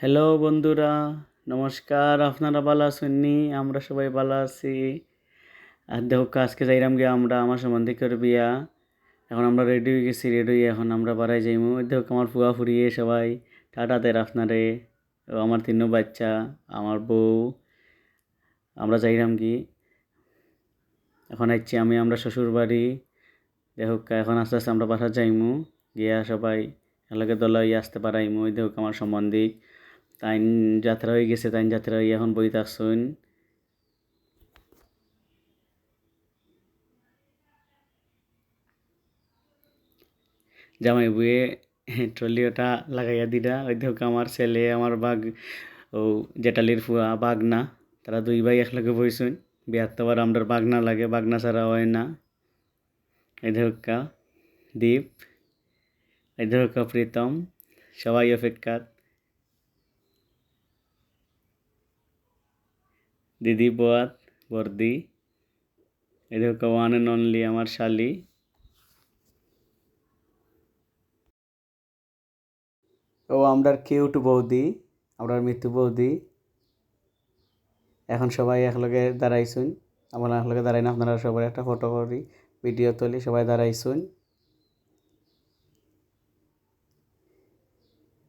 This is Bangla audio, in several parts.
হ্যালো বন্ধুরা। নমস্কার, আপনারা ভালো আছেননি আমরা সবাই ভালো আছি। আর দেখো, আজকে যাইরাম গিয়ে আমরা আমার সম্বন্ধিকের বিয়া। এখন আমরা রেডি হয়ে গেছি রেডি হয়ে এখন আমরা বাড়াই যাইমু। দেখো, আমার ফুয়া ফুরিয়ে সবাই। টাটা দেয় আপনারে। আমার তিন বাচ্চা, আমার বউ। আমরা যাইরাম কি এখন আইছি আমি, আমরা শ্বশুর বাড়ি। দেখো, এখন আস্তে আস্তে আমরা বাসা যাইমু। গিয়া সবাই এলাকে দলা হয়ে আসতে পারাইমু। দেখো, আমার সম্বন্ধিক তাইন যাত্রা হয়ে গেছে, তাইন যাত্রা হয়ে এখন বই থাকছুন জামাই বুয়ে ট্রলি ওটা লাগাইয়া দিরা ওই দেখো আমার ছেলে, আমার বাঘ, ও জেটালির ফুয়া, বাগনা, তারা দুই ভাই একলগে বইছুন। বিয়ার তো আবার আমরা বাগনা লাগে, বাগনা ছাড়া হয় না। এই দেখো দীপ। এই দেখো প্রীতম। সবাই অপেক্ষা দিদি বোয়াত বর্দি এই দেখো ওয়ান অ্যান্ড অনলি আমার শালি। ও, আমরার কিউট বৌদি, আমরার মৃত্যু বৌদি। এখন সবাই একলগে দাঁড়াইছুন আমরা একলগে দাঁড়াই না, আপনারা সবাই একটা ফটো করি ভিডিও তুলি, সবাই দাঁড়াইছুন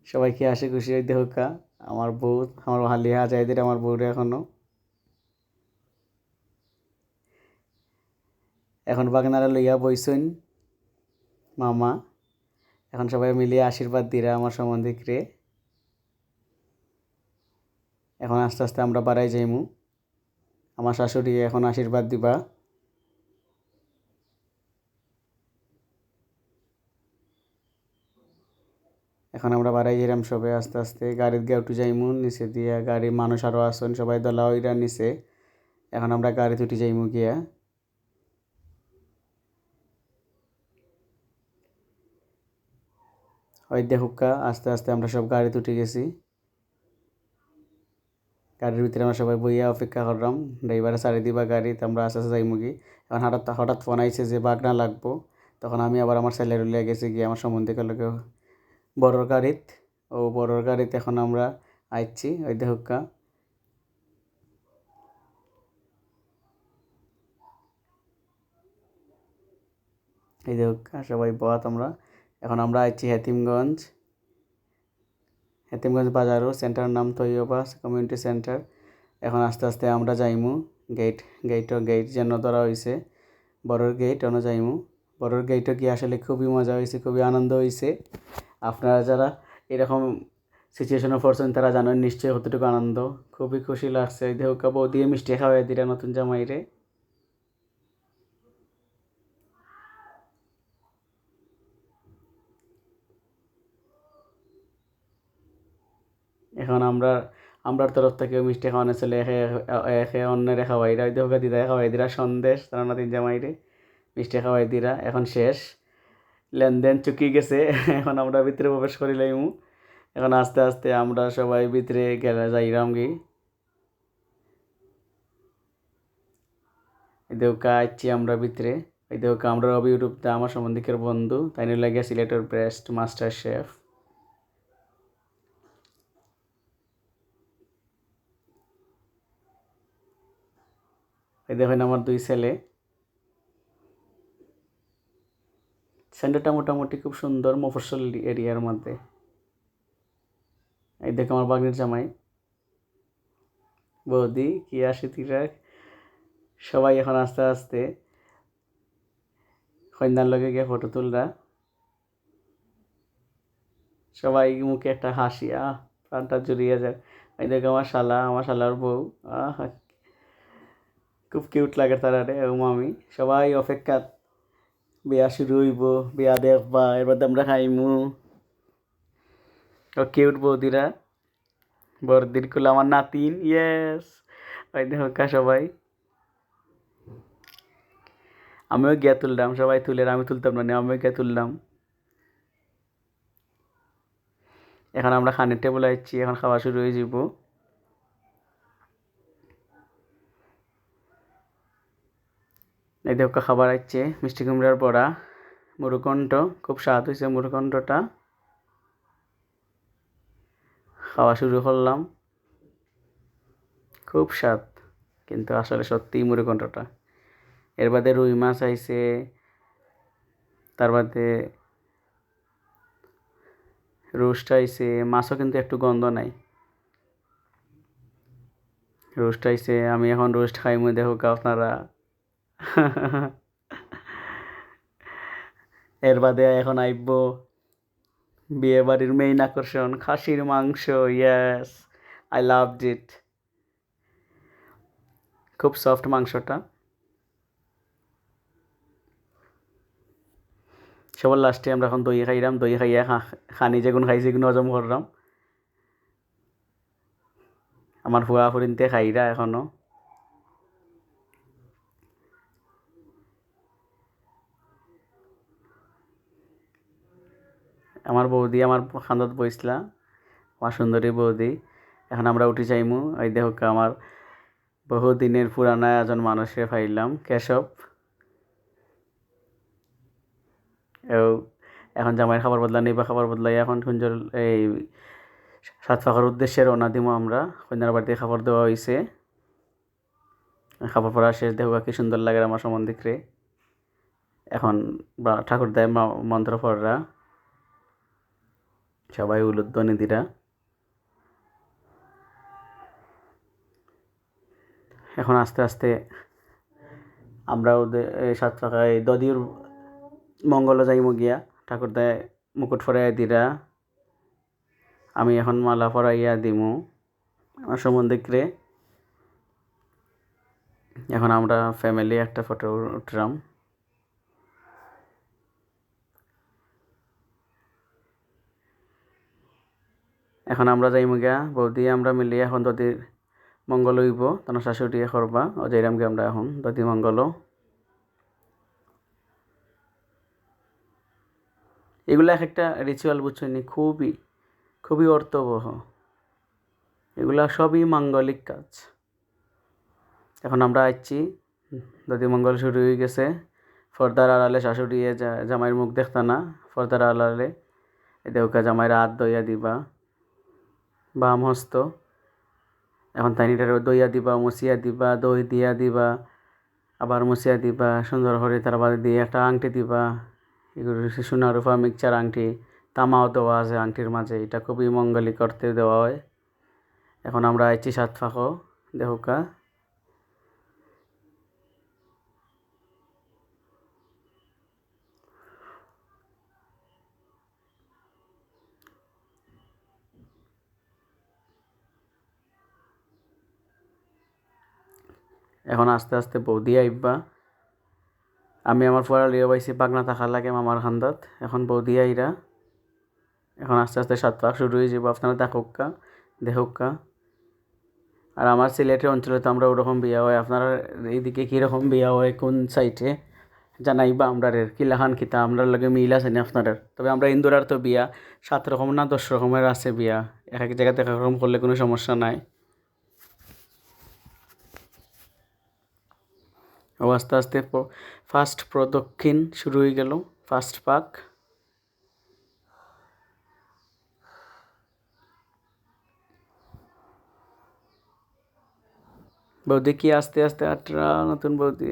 সবাই কি আসে খুশি হই দেখা আমার বউ, আমার হালিয়া যাই দিলে আমার বউরে এখনও। এখন বাগনারা লইয়া বইসুন, মামা। এখন সবাই মিলিয়ে আশীর্বাদ দিরা আমার সম্বন্ধিকরে এখন আস্তে আস্তে আমরা বাড়াই যাইমু। আমার শাশুড়ি এখন আশীর্বাদ দিবা। এখন আমরা বাড়াই যাইলাম সবে আস্তে আস্তে। গাড়ির গিয়ে উঠে যাইমু, নিচে দিয়া গাড়ির মানুষ আরও আসুন, সবাই দলা ওইরা নিচে। এখন আমরা গাড়িতে উঠে যাইমু গিয়া। ওই দেখুকা আস্তে আস্তে আমরা সব গাড়িতে উঠে গেছি। গাড়ির ভিতরে আমরা সবাই বইয়া অপেক্ষা করলাম। ড্রাইভারে সারি দিবা গাড়ি, তো আমরা আস্তে আস্তে যাইমু গি এখন হঠাৎ হঠাৎ ফোন আইছে যে বাগনা লাগবো। তখন আমি আবার আমার ছেলের উলিয়া গেছি গিয়ে আমার সম্বন্ধে লোকে বড়োর গাড়িত? ও বড়োর গাড়িতে এখন আমরা আইছি ওই দেখুকা এই দেখুকা সবাই বহাত আমরা। এখন আমরা আইছি হেতিমগঞ্জ। হেতিমগঞ্জ বাজারও, সেন্টার নাম তৈয়বা কমিউনিটি সেন্টার। এখন আস্তে আস্তে আমরা যাইমু। গেট, গেটও, গেট যেন ধরা হয়েছে বড়োর গেট অন যাইমু। বড়োর গেটও কি আসলে খুবই মজা হয়েছে খুবই আনন্দ হয়েছে আপনারা যারা এরকম সিচুয়েশনে পড়ছেন, তারা জানেন নিশ্চয়ই কতটুকু আনন্দ। খুবই খুশি লাগছে। দেহকা বউ দিয়ে মিষ্টি খাওয়াই দিরা নতুন জামাইরে। এখন আমরা আমরার তরফ থেকে মিষ্টি খাওয়ানো ছেলে একে অন্যরে খাওয়াইরা ওই দেহকা দিদা খাওয়াই দিরা, সন্দেশ, তারা নতুন জামাইরে মিষ্টি খাওয়াই দিরা। এখন শেষ। লেনদেন চুকি গেছে, এখন আমরা ভিতরে প্রবেশ করি লাইমু। এখন আস্তে আস্তে আমরা সবাই ভিতরে গেলে যাইরাম গি এই দেহকা আইছি আমরা ভিতরে। এই দেহকা আমরা রবি ইউটিউব দা আমার সম্বন্ধিকের বন্ধু। তাই নিয়ে লাগে সিলেটের বেস্ট মাস্টার শেফ এই দেখেন আমার দুই ছেলে। সেন্টারটা মোটামুটি খুব সুন্দর মফস্বল এরিয়ার মধ্যে। এই দেখো আমার বাগনির জামাই। বৌদি কি আসে তিরা সবাই এখন আস্তে আস্তে কন্যার লগে গিয়ে ফটো তুলরা। সবাই মুখে একটা হাসি, আহ, প্রাণটা জড়িয়ে যায়। এই দেখো আমার শালা, আমার শালার বউ, আহ খুব কিউট লাগে তারা রে, ও মামি। সবাই অপেক্ষা। বিয়া শুরু হইব, বিয়া দেখবা এবার আমরা খাইমু। ও কিউট বৌদিরা। বরদির কুল আমার নাতিন ইয়েস ওই দেখা সবাই। আমিও গিয়া তুললাম, সবাই তুলে আমি তুলতাম না আমিও গিয়া তুললাম। এখন আমরা খানের টেবল আইছি, এখন খাওয়া শুরু হয়ে যাব এই দেখো খাবার আসছে মিষ্টি কুমড়ার বড়া মুরুকণ্ঠ খুব স্বাদ হয়েছে মুরুকণ্ঠটা খাওয়া শুরু করলাম। খুব স্বাদ, কিন্তু আসলে সত্যিই মুড়িঘণ্টটা এর বাদে রুই মাছ আইছে, তার বাদে রোস্ট আইছে, মাছও কিন্তু একটু গন্ধ নাই। রোস্ট আইছে, আমি এখন রোস্ট খাইমু, দেখো আপনারা। এর বাদে এখন আইব বিয়ে বাড়ির মেইন আকর্ষণ, খাসির মাংস ইয়েস আই লাভ ইট খুব সফট মাংসটা। সবার লাস্টে আমরা এখন দই খাইলাম দই খাইয়া খানি যেগুন খাইছি সেগুলো হজম করলাম আমার ফুয়া ফুরিনতে খাইরা এখনও। আমার বৌদি, আমার খান্দত বইসলা আমার সুন্দরী বৌদি। এখন আমরা উঠি চাইমু ওই দেখ আমার বহুদিনের পুরানা এজন মানুষে পাইলাম, কেশব। এখন জামাইয়ের খাবার বদলা নেই বা খাবার বদলাই, এখন সুন্দর এই সাত ফাঁকার উদ্দেশ্যে রওনা দিব আমরা। কন্যার বাড়িতে খাবার দেওয়া হয়েছে খাবার পড়া শেষ, দেখো কি সুন্দর লাগে আমার সম্বন্ধিকরে এখন ঠাকুর দেয় মন্ত্র পড়রা। সবাই উলুধ্বনি দিরা এখন আস্তে আস্তে আমরা ওদের সাত ফাঁকায় দদির মঙ্গল যাইম গিয়া ঠাকুর দেয় মুকুট ফরাইয়া দিরা। আমি এখন মালা ফরাইয়া দিমু আমার সম্বন্ধে এখন আমরা ফ্যামিলি একটা ফটো উঠলাম এখন আমরা যাইমু গিয়া, বৌদি, আমরা মিলি এখন দদির মঙ্গল হইব তার শাশুড়িয়ে করবা, ও যাইরাম গে আমরা এখন দদি মঙ্গল এগুলো এক একটা রিচুয়াল বুঝছনি খুবই খুবই অর্থবহ। এগুলা সবই মাঙ্গলিক কাজ। এখন আমরা আসছি দদি মঙ্গল শুরু হয়ে গেছে, ফর্দার আড়ালে শাশুড়ি জামাইয়ের মুখ দেখতা না, ফর্দার আড়ালে দেউকা জামাইয়ের হাত দইয়া দিবা। বাম হস্ত। এখন তাইনিটার দইয়া দিবা মসিয়া দিবা, দই দিয়া দিবা, আবার মসিয়া দিবা, সুন্দর করে তার বাদে দিয়ে একটা আংটি দিবা। এগুলো সোনা রূপা মিক্সচার আংটি, তামাও দেওয়া আছে আংটির মাঝে, এটা খুবই মঙ্গলিক করতে দেওয়া হয়। এখন আমরা আইছি সাত ফাঁকো, দেহকা। এখন আস্তে আস্তে বৌদি আইবা আমি আমার ফুয়ারা লিয়ে পাইছি পাগনা থাকার লাগে মামার খান্দাত। এখন বৌদি আইরা। এখন আস্তে আস্তে সাত পাক শুরু হয়ে যাব আপনারা দেখুকা দেখুকা আর আমার সিলেটের অঞ্চলে তো আমরা ওরকম বিয়া হয়। আপনারা এইদিকে কীরকম বিয়া হয়, কোন সাইটে জানাইবা আমরা কিলাখান কিতা আমরা লগে মিল আছে না আপনাদের? তবে আমরা ইন্দোরার তো বিয়া, সাত রকম না দশ রকমের আছে বিয়া। এক এক জায়গাতে এক রকম করলে কোনো সমস্যা নাই। আস্তে আস্তে ফার্স্ট প্রদক্ষিণ শুরু হয়ে গেল ফার্স্ট পাক। বৌদি কি আস্তে আস্তে আটরা, নতুন বৌদি?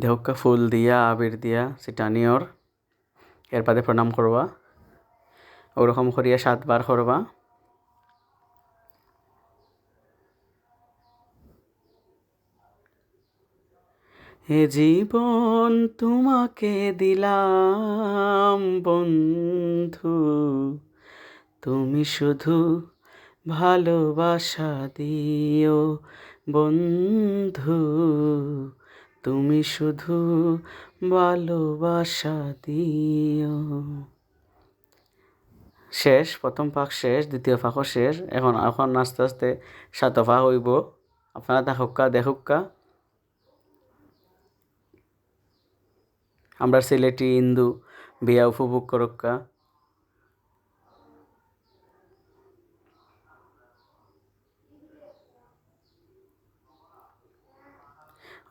দেহকা ফুল দিয়া, আবির দিয়া সিটানিয়র এর বাদে প্রণাম করবা ওরকম করিয়া সাতবার করবা হে জীবন তোমাকে দিলাম, বন্ধু। তুমি শুধু ভালোবাসা দিও, বন্ধু। তুমি শুধু ভালোবাসা দিও। শেষ, প্রথম পাক শেষ, দ্বিতীয় ফাঁকও শেষ। এখন এখন আস্তে আস্তে সাত সাতফা হইব। আপনারা দেখুকা দেখুকা আমরা সিলেটি হিন্দু বিয়া উপভোগ করুকা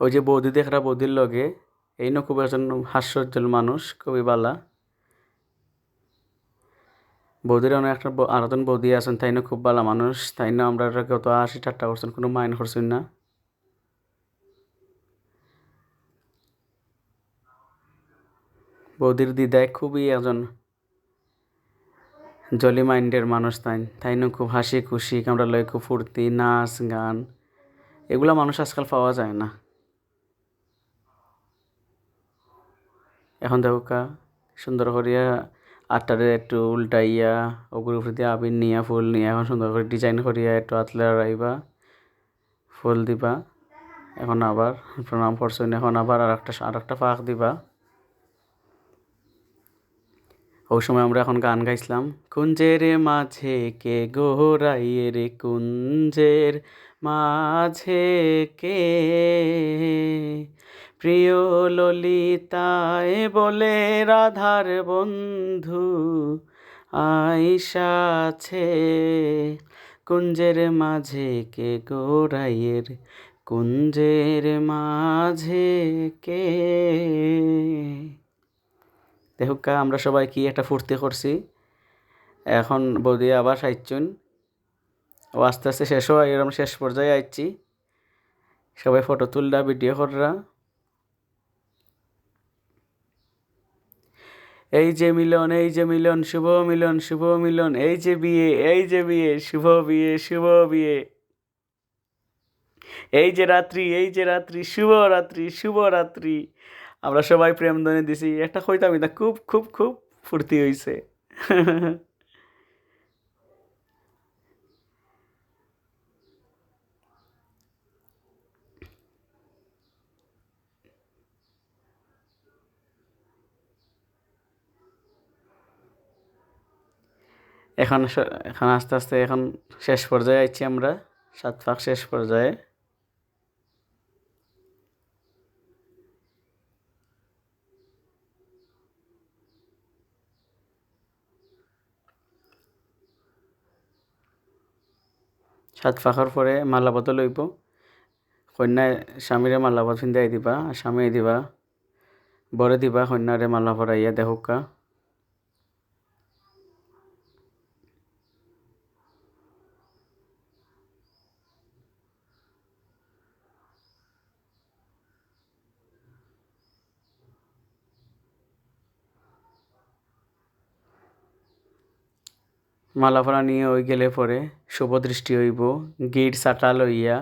ওই যে বৌদি দেখরা বৌদির লগে এই ন খুব একজন হাস্যোজ্জ্বল মানুষ, খুবই বালা। বৌদির অনেক একটা আর একজন বৌদি আছেন, তাই না খুব ভালো মানুষ। তাই না আমরা কত আশি ঠাট্টা করছেন, কোনো মাইন করছেন না। বৌদির দিদায় খুবই একজন জলি মাইন্ডের মানুষ তাই তাই না খুব হাসি খুশি আমরা লয় খুব ফুর্তি, নাচ, গান। এগুলো মানুষ আজকাল পাওয়া যায় না। এখন দেখো কা, সুন্দর করিয়া আটটারে একটু উল্টাইয়া ওগুলোর উপর দিয়ে আবির নিয়া, ফুল নিয়ে, এখন সুন্দর করে ডিজাইন করিয়া একটু আতলে রাইবা ফুল দিবা। এখন আবার প্রণাম করছেন এখন আবার আর একটা আর একটা ফাঁক দিবা। ওই সময় আমরা এখন গান গাইছিলাম, কুঞ্জের মাঝে কে গোরাইয়ে রে, কুঞ্জের মাঝে কে প্রিয় ললিতায় বলে, রাধার বন্ধু আইসা আইসাছে কুঞ্জের মাঝে কে গোরাইয়ের কুঞ্জের মাঝে কে? দেখুক আমরা সবাই কি একটা ফুর্তি করছি? এখন বৌদি আবার সাইচুন ও আস্তে আস্তে শেষ হয় এরকম শেষ পর্যায়ে আইছি সবাই ফটো তুলরা ভিডিও কররা। এই যে মিলন, এই যে মিলন, শুভ মিলন শুভ মিলন, এই যে বিয়ে, এই যে বিয়ে, শুভ বিয়ে শুভ বিয়ে। এই যে রাত্রি, এই যে রাত্রি, শুভ রাত্রি শুভ রাত্রি। আমরা সবাই প্রেম ধনে দিছি। একটা কইতাম এটা খুব খুব খুব ফুর্তি হয়েছে এখন এখন আস্তে আস্তে এখন শেষ পর্যায়ে আইছি আমরা। সাত পাক শেষ পর্যায়ে। সাত ফাঁকর পরে মালাবত লইব। কন্যায় স্বামীরে মালাবত ফিন্দাই দিবা স্বামী দিবা, বরে দিবা, কন্যারে মালা ভরাইয়া দেহুকা মালাফলা নিয়ে ওই গেলে পরে শুভ দৃষ্টি হইব, গিট চাটা লইয়া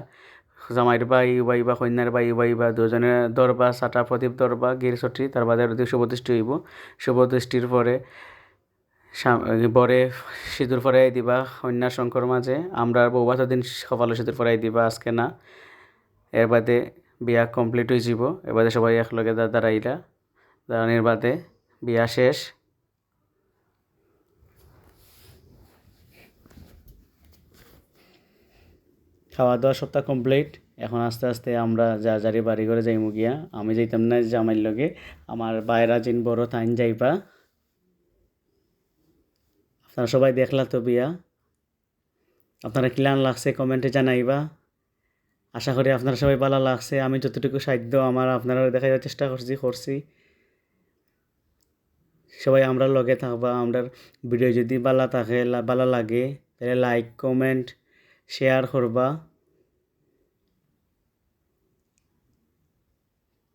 জামাইর বাই বাইবা কন্যার বাই বাইবা দুজনে দরবা চাটা প্রদীপ দরবা, গির ছটি, তার বাদে শুভ দৃষ্টি হইব। শুভ দৃষ্টির পরে বরে সিঁদুর ফরাই দিবা কন্যা শঙ্কর মাঝে। আমরা বৌবাত দিন সকালে সিঁদুর ফরাই দিবা, আজকে না। এর বাদে বিয়া কমপ্লিট হয়ে যাব এর বাদে সবাই একলগে দাঁড়াইলা। দাঁড়ানির বাদে বিয়া শেষ। খাওয়া দাওয়া সপ্তাহ কমপ্লিট এখন আস্তে আস্তে আমরা যা যারি বাড়ি করে যাইমু গিয়া, আমি যাইতাম না জামাইর লগে, আমার বাইরা জিন বড়, তাইন যাইবা। আপনারা সবাই দেখলা তো বিয়া। আপনারা কিলান লাগছে কমেন্টে জানাইবা। আশা করি আপনারা সবাই ভালো লাগছে। আমি যতটুকু সাধ্য আমার আপনারা দেখার চেষ্টা করছি করছি। সবাই আমরা লগে থাকবা আমরা ভিডিও যদি ভালো থাকে ভালো লাগে, তাহলে লাইক কমেন্ট শেয়ার করবা।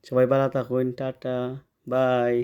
সবাই ভালো থাকুন টাটা বাই।